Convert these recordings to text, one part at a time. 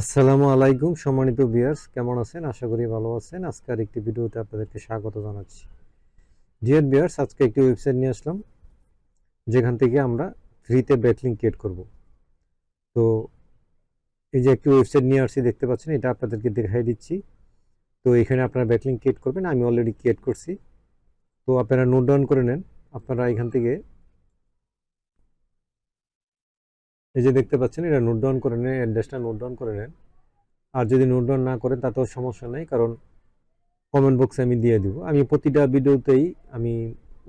আসসালামু আলাইকুম সম্মানিত ভিউয়ার্স, কেমন আছেন? আশা করি ভালো আছেন। আজকে আর একটি ভিডিওতে আপনাদেরকে স্বাগত জানাচ্ছি। ডিয়ার ভিউয়ার্স, আজকে একটি ওয়েবসাইট নিয়ে আসলাম, যেখান থেকে আমরা ফ্রিতে ব্যাটলিং ক্রিয়েট করব। তো এই যে একটি ওয়েবসাইট নিয়ে আসছি, দেখতে পাচ্ছেন, এটা আপনাদেরকে দেখাই দিচ্ছি। তো এখানে আপনারা ব্যাটলিং ক্রিয়েট করবেন, আমি অলরেডি ক্রিয়েট করছি। তো আপনারা নোট ডাউন করে নেন, আপনারা এখান থেকে এই যে দেখতে পাচ্ছেন, এটা নোট ডাউন করে নেন, অ্যাড্রেসটা নোট ডাউন করে নেন। আর যদি নোট ডাউন না করেন, তাতেও সমস্যা নেই, কারণ কমেন্ট বক্সে আমি দিয়ে দিব। আমি প্রতিটা ভিডিওতেই আমি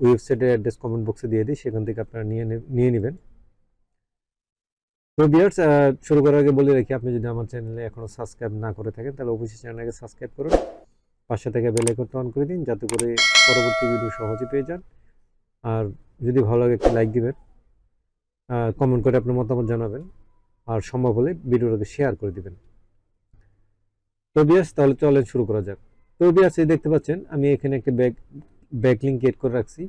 ওয়েবসাইটের অ্যাড্রেস কমেন্ট বক্সে দিয়ে দিই, সেখান থেকে আপনারা নিয়ে নিয়ে নেবেন। তো বিয়ার্স শুরু করার আগে বলে রাখি, আপনি যদি আমার চ্যানেলে এখনও সাবস্ক্রাইব না করে থাকেন, তাহলে অবশ্যই চ্যানেলকে সাবস্ক্রাইব করুন। পাশে থেকে বেল আইকনটা অন করে দিন, যাতে করে পরবর্তী ভিডিও সহজে পেয়ে যান। আর যদি ভালো লাগে, একটি লাইক দিবেন। কমেন্ট করে আপনার মতামত জানাবেন। আর সম্ভব হলে ভিডিওটাকে শেয়ার করে দিবেন। তো বিয়াস তাহলে চলেন শুরু করা যাক। তো বিয়াস এই দেখতে পাচ্ছেন, আমি এখানে একটা ব্যাক ব্যাকলিং ক্রিয়েট করে রাখছি।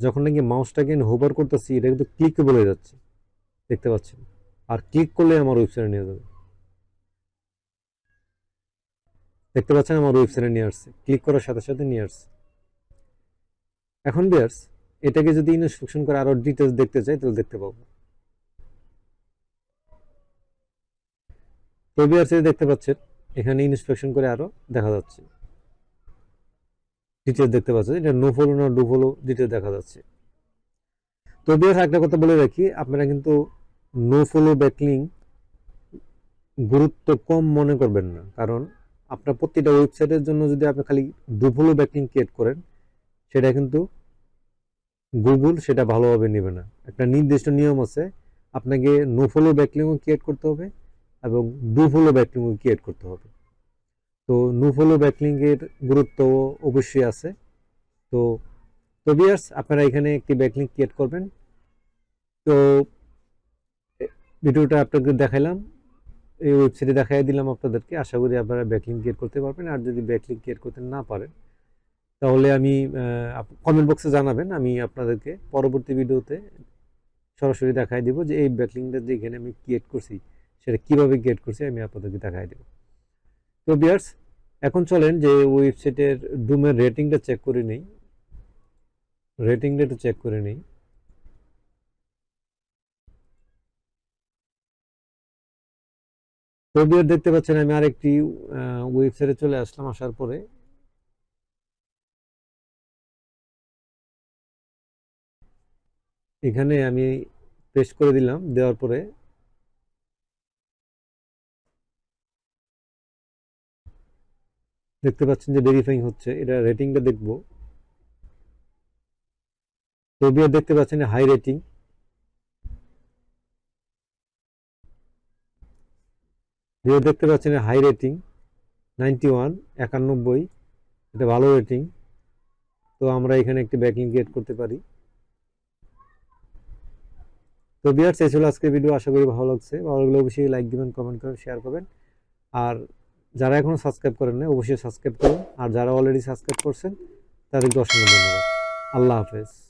যখন নাকি মাউসটাকে হোভার করতেছি, এটা কিন্তু ক্লিক বলে যাচ্ছে। দেখতে পাচ্ছেন? আর ক্লিক করলে আমার ওয়েবসাইটে নিয়ে যাবে। দেখতে পাচ্ছেন, আমার ওয়েবসাইটে নিয়ে আসছে। ক্লিক করার সাথে সাথে নিয়ে আসছে। এখন বিয়ার্স এটাকে যদি ইনস্ট্রাকশন করে আরও ডিটেলস দেখতে চাই, তাহলে দেখতে পাবো। তো দেখতে পাচ্ছেন, এখানে ইনস্পেকশন করে আরও দেখা যাচ্ছে। ডিটেলস দেখতে পাচ্ছেন, এটা নো ফলো না ডু ফলো ডিটেলস দেখা যাচ্ছে। তো বিয়ার্স একটা কথা বলে রাখি, আপনারা কিন্তু নো ফলো ব্যাকলিং গুরুত্ব কম মনে করবেন না, কারণ আপনার প্রতিটা ওয়েবসাইটের জন্য যদি আপনি খালি ডু ফলো ব্যাকলিং ক্রিয়েট করেন, সেটা কিন্তু গুগল সেটা ভালোভাবে নেবে না। একটা নির্দিষ্ট নিয়ম আছে, আপনাকে নো ফলো ব্যাকলিংও ক্রিয়েট করতে হবে এবং ডু ফলো ব্যাকলিংও ক্রিয়েট করতে হবে। তো নো ফলো ব্যাকলিংয়ের গুরুত্ব অবশ্যই আছে। তো তো আপনারা এখানে একটি ব্যাকলিং ক্রিয়েট করবেন। তো, ভিডিওটা আপনাদের দেখাইলাম, এই ওয়েবসাইটে দেখাই দিলাম আপনাদেরকে। আশা করি আপনারা ব্যাকলিং ক্রিয়েট করতে পারবেন। আর যদি ব্যাকলিং ক্রিয়েট করতে না পারেন তাহলে আমি কমেন্ট বক্সে জানাবেন, আমি আপনাদেরকে পরবর্তী ভিডিওতে সরাসরি দেখাই দিব যে এই ব্যাকলিংটা যেখানে আমি ক্রিয়েট করছি, সেটা কীভাবে ক্রিয়েট করছি আমি আপনাদেরকে দেখাই দেব। তো বিয়ার্স এখন চলেন যে ওয়েবসাইটের ডুমের রেটিংটা চেক করে নেই। রেটিংটা একটু চেক করে নেই। তো বিয়ার দেখতে পাচ্ছেন আমি আরেকটি ওয়েবসাইটে চলে আসলাম আসার পরে। এখানে আমি পেস্ট করে দিলাম, দেওয়ার পরে দেখতে পাচ্ছেন যে ভেরিফাইং হচ্ছে, এটা রেটিংটা দেখব। বিয়ার দেখতে পাচ্ছেন হাই রেটিং বিয়ার দেখতে পাচ্ছেন হাই রেটিং নাইনটি ওয়ান একানব্বই, এটা ভালো রেটিং তো আমরা এখানে একটি ব্যাকিং ক্রিয়েট করতে পারি। তো বিয়ার্স, এই ছিল আজকে ভিডিও আশা করি ভালো লাগছে। ভালো লাগলে অবশ্যই লাইক দিবেন কমেন্ট করেন শেয়ার করবেন। আর যারা এখনও সাবস্ক্রাইব করেন না অবশ্যই সাবস্ক্রাইব করুন। আর যারা অলরেডি সাবস্ক্রাইব করছেন, তাদেরকে অসংখ্য ধন্যবাদ। আল্লাহ হাফেজ।